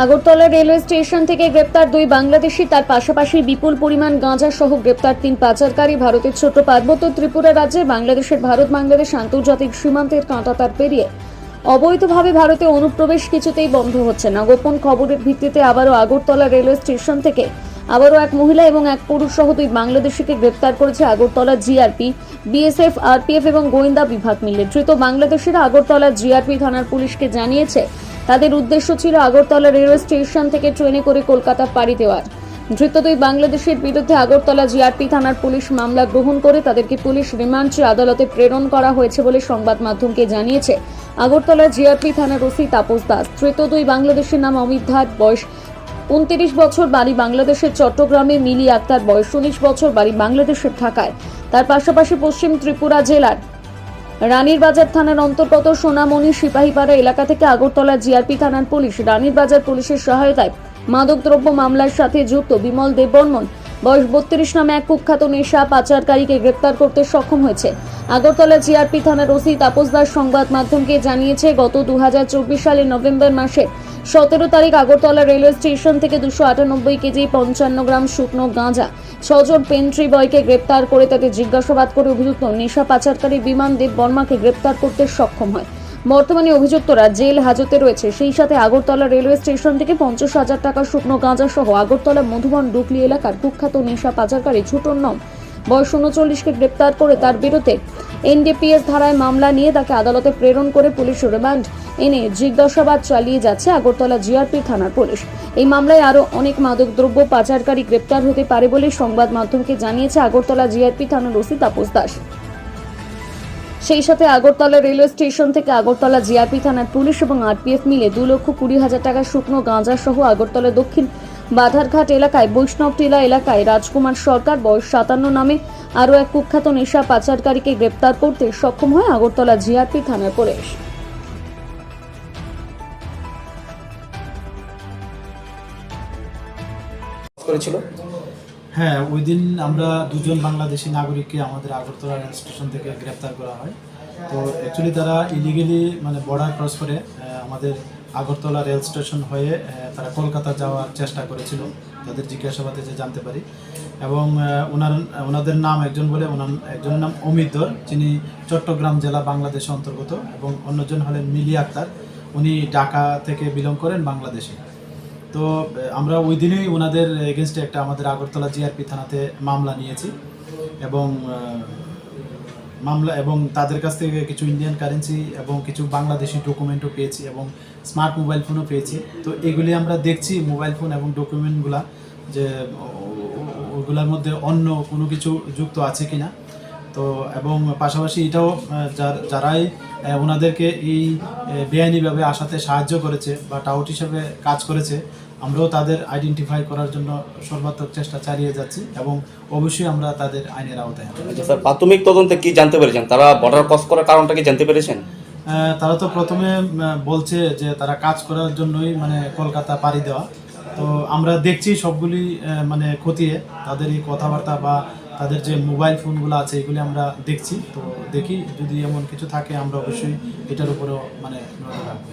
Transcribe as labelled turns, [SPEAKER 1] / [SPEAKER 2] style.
[SPEAKER 1] Agartala railway station থেকে গ্রেপ্তার দুই বাংলাদেশি, তার পাশাপাশি বিপুল পরিমাণ গাঁজা সহ গ্রেপ্তার তিন পাচারকারী ভারতের ছোট পার্বত্য ত্রিপুরা রাজ্যে, বাংলাদেশের ভারত, বাংলাদেশ আন্তর্জাতিক সীমান্তের কাঁটাতার পেরিয়ে। অবৈধভাবে ভারতে অনুপ্রবেশ কিছুতেই বন্ধ হচ্ছে না। গোপন খবরের ভিত্তিতে আবারও আগরতলা রেলওয়ে স্টেশন থেকে আবারও এক মহিলা এবং এক পুরুষ সহ দুই বাংলাদেশিকে গ্রেপ্তার করেছে আগরতলা জিআরপি, বিএসএফ, আরপিএফ এবং গোয়েন্দা বিভাগ মিলে। ধৃত বাংলাদেশের আগরতলা জিআরপি থানার পুলিশকে জানিয়েছে তাদের উদ্দেশ্য ছিল আগরতলা রেলওয়ে স্টেশন থেকে ট্রেনে করে কলকাতা পাড়ি দেওয়ার। ধৃত দুই বাংলাদেশের বিরুদ্ধে আগরতলা জিআরপি থানার পুলিশ মামলা গ্রহণ করে তাদেরকে পুলিশ রিমান্ডে আদালতে প্রেরণ করা হয়েছে বলে সংবাদ মাধ্যমকে জানিয়েছে। আগরতলা জিআরপি থানার ওসি তাপস দাস। ধৃত দুই বাংলাদেশের নাম অমিত ধার, বয়স উনত্রিশ বছর, বাড়ি বাংলাদেশের চট্টগ্রামে মিলি আক্তার, বয়স উনিশ বছর, বাড়ি বাংলাদেশের ঢাকায়। তার পাশাপাশি পশ্চিম ত্রিপুরা জেলার রানীর বাজার থানার অন্তর্গত সোনামণি সিপাহীপাড়া এলাকা থেকে আগরতলা জিআরপি থানার পুলিশ রানীরবাজার পুলিশের সহায়তায় মাদকদ্রব্য মামলার সাথে যুক্ত বিমল দেববর্মন, বয়স বত্রিশ নামে এক কুখ্যাত নেশা পাচারকারীকে গ্রেপ্তার করতে সক্ষম হয়েছে। আগরতলা জিআরপি থানার ওসি তাপস দাস সংবাদ মাধ্যমকে জানিয়েছে, গত দু হাজার চব্বিশ সালের নভেম্বর মাসে সতেরো তারিখ আগরতলা রেলওয়ে স্টেশন থেকে দুশো আটানব্বই কেজি পঞ্চান্ন গ্রাম শুকনো গাঁজা। ছজন পেন্ট্রি বয়কে গ্রেপ্তার করে তাদের জিজ্ঞাসাবাদ করে অভিযুক্ত নেশা পাচারকারী বিমান দেব বর্মাকে গ্রেপ্তার করতে সক্ষম হয়। বর্তমানে অভিযুক্তরা জেল হাজতে রয়েছে। সেই সাথে আগরতলা রেলওয়ে স্টেশন থেকে পঞ্চাশ হাজার টাকা শুকনো গাঁজা সহ আগরতলা মধুবন ডুকলি এলাকার কুখ্যাত নেশা পাচারকারী ছোটর নম বয়স উনচল্লিশকে গ্রেপ্তার করে তার বিরুদ্ধে এনডিপিএস ধারায় মামলা নিয়ে তাকে আদালতে প্রেরণ করে পুলিশ রিমান্ড। এনে জিজ্ঞাসাবাদ চালিয়ে যাচ্ছে আগরতলা জিআরপি থানার পুলিশ। এই মামলায় আরও অনেক মাদকদ্রব্য পাচারকারী গ্রেপ্তার হতে পারে বলে সংবাদ মাধ্যমকে জানিয়েছে আগরতলা জিআরপি থানার ওসি তাপস দাস। সেই সাথে আগরতলা রেলওয়ে স্টেশন থেকে আগরতলা জিআরপি থানার পুলিশ এবং আরপিএফ মিলে দু লক্ষ কুড়ি হাজার টাকা শুকনো গাঁজা সহ আগরতলা দক্ষিণ বাধারঘাট এলাকায় বৈষ্ণব টিলা এলাকায় রাজকুমার সরকার বয়স সাতান্ন নামে আরও এক কুখ্যাত নেশা পাচারকারীকে গ্রেপ্তার করতে সক্ষম হয় আগরতলা জিআরপি থানার পুলিশ।
[SPEAKER 2] করেছিল?
[SPEAKER 3] হ্যাঁ ওই দিন আমরা দুজন বাংলাদেশি নাগরিককে আমাদের আগরতলা রেল স্টেশন থেকে গ্রেপ্তার করা হয়। তো অ্যাকচুয়ালি তারা ইলিগেলি মানে বর্ডার ক্রস করে আমাদের আগরতলা রেল স্টেশন হয়ে তারা কলকাতা যাওয়ার চেষ্টা করেছিল। তাদের জিজ্ঞাসাবাদে যে জানতে পারি। এবং ওনার, ওনাদের নাম একজন বলে, ওনার, একজনের নাম অমিত যিনি চট্টগ্রাম জেলা বাংলাদেশে অন্তর্গত, এবং অন্যজন হলেন মিলি আক্তার। উনি ঢাকা থেকে বিলং করেন বাংলাদেশে। তো, আমরা ওই দিনেই ওনাদের এগেনস্টে একটা আমাদের আগরতলা জিআরপি থানাতে মামলা নিয়েছি। এবং মামলা এবং তাদের কাছ থেকে কিছু ইন্ডিয়ান কারেন্সি এবং কিছু বাংলাদেশি ডকুমেন্টও পেয়েছি এবং স্মার্ট মোবাইল ফোনও পেয়েছি। তো এগুলি আমরা দেখছি মোবাইল ফোন এবং ডকুমেন্টগুলা যে ওগুলোর মধ্যে অন্য কোনো কিছু যুক্ত আছে কিনা। তো এবং পাশাপাশি এটাও যার- যারাই ওনাদেরকে এই বেআইনিভাবে আসাতে সাহায্য করেছে বা টাউট হিসেবে কাজ করেছে আমরাও তাদের আইডেন্টিফাই করার জন্য সর্বাত্মক চেষ্টা চালিয়ে যাচ্ছি এবং অবশ্যই আমরা তাদের আইনের আওতায় আনব।
[SPEAKER 2] আচ্ছা স্যার প্রাথমিক তদন্তে কি জানতে পেরেছেন? তারা বর্ডার ক্রস করার কারণটা কি জানতে পেরেছেন?
[SPEAKER 3] তারা তো প্রথমে বলছে যে তারা কাজ করার জন্যই মানে কলকাতা পাড়ি দেওয়া। তো আমরা দেখছি সবগুলি মানে খতিয়ে তাদের এই কথাবার্তা বা তাদের যে মোবাইল ফোনগুলো আছে, এগুলি আমরা দেখছি। তো দেখি যদি এমন কিছু থাকে, আমরা অবশ্যই এটার উপরেও মানে নজর রাখব।